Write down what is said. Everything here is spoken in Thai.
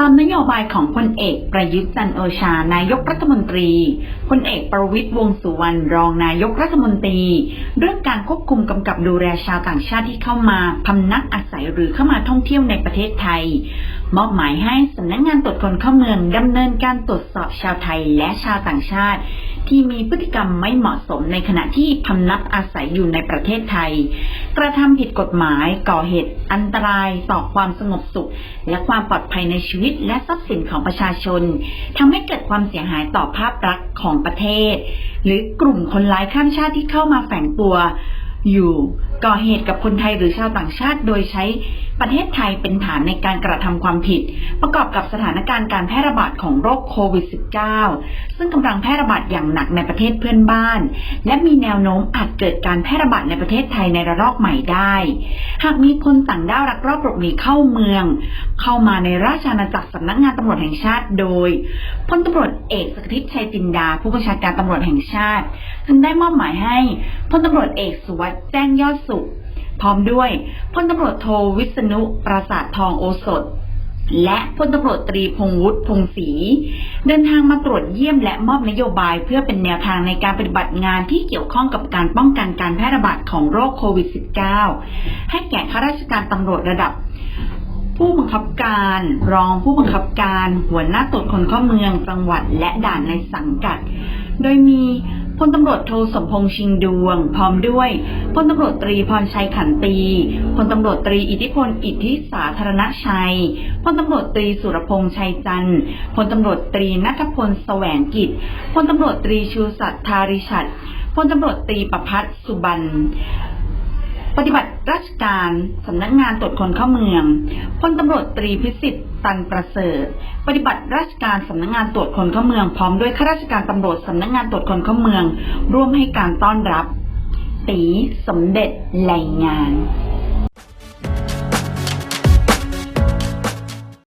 ตามนโยบายของพลเอกประยุทธ์จันทร์โอชา นายกรัฐมนตรี พลเอกประวิตรวงสุวรรณรองนายกรัฐมนตรี เรื่องการควบคุมกำกับดูแลชาวต่างชาติที่เข้ามาพำนักอาศัยหรือเข้ามาท่องเที่ยวในประเทศไทย มอบหมายให้สำนักงงานตรวจคนเข้าเมืองดำเนินการตรวจสอบชาวไทยและชาวต่างชาติ ที่มีพฤติกรรมไม่เหมาะสมในขณะที่พำนักอาศัยอยู่ในประเทศไทย กระทำผิดกฎหมายก่อเหตุอันตรายต่อความสงบสุข และความปลอดภัยในชีวิตและทรัพย์สินของประชาชนทำให้เกิดความเสียหายต่อภาพลักษณ์ของประเทศ หรือกลุ่มคนร้ายข้ามชาติที่เข้ามาแฝงตัวอยู่ ก่อเหตุกับคนไทยหรือชาวต่างชาติ โดยใช้ประเทศไทยเป็นฐานในการกระทำความผิด ประกอบกับสถานการณ์การแพร่ระบาดของโรคโควิด -19 ซึ่งกำลังแพร่ระบาดอย่างหนักในประเทศเพื่อนบ้าน และมีแนวโน้มอาจเกิดการแพร่ระบาดในประเทศไทยในระลอกใหม่ได้ หากมีคนต่างด้าวรักรอบหลบหนีเข้าเมือง เข้ามาในราชอาณาจักรสำนักงานตำรวจแห่งชาติโดย พลตำรวจเอกสกฤทิตชัยจินดา ผู้บัญชาการตำรวจแห่งชาติจึงได้มอบหมายให้พลตำรวจเอกสุวัสด์แจ้งยอดสุข พร้อมด้วยพลตำรวจโทวิษณุปราสาททองโอสถ และพลตำรวจตรีพงษ์วุฒิพงศรีเดินทางมาตรวจเยี่ยมและมอบนโยบายเพื่อเป็นแนวทางในการปฏิบัติงานที่เกี่ยวข้องกับการป้องกันการแพร่ระบาดของโรคโควิด -19 ให้แก่ข้าราชการตำรวจระดับ ผู้บังคับการ รองผู้บังคับการ หัวหน้าตรวจคนเข้าเมืองจังหวัดและด่านในสังกัด โดยมีพลตำรวจโทสมพงษ์ชิงดวง พร้อมด้วยพลตำรวจตรีพรชัยขันตีพลตำรวจตรีอิทธิพลอิทธิสาธารณชัยพลตำรวจตรีสุรพงษ์ชัยจันทร์พลตำรวจตรีนัทพลแสวงกิจพลตำรวจตรีชูศักดิ์ธาริชัดพลตำรวจตรีประพัฒน์สุบรรณ ปฏิบัติราชการสำนักงานตรวจคนเข้าเมืองพลตำรวจตรีพิสิทธิ์ตันประเสริฐ ปฏิบัติราชการสำนักงานตรวจคนเข้าเมืองพร้อมด้วยข้าราชการตำรวจสำนักงานตรวจคนเข้าเมือง ร่วมให้การต้อนรับ ตีสมเด็จไหลงาน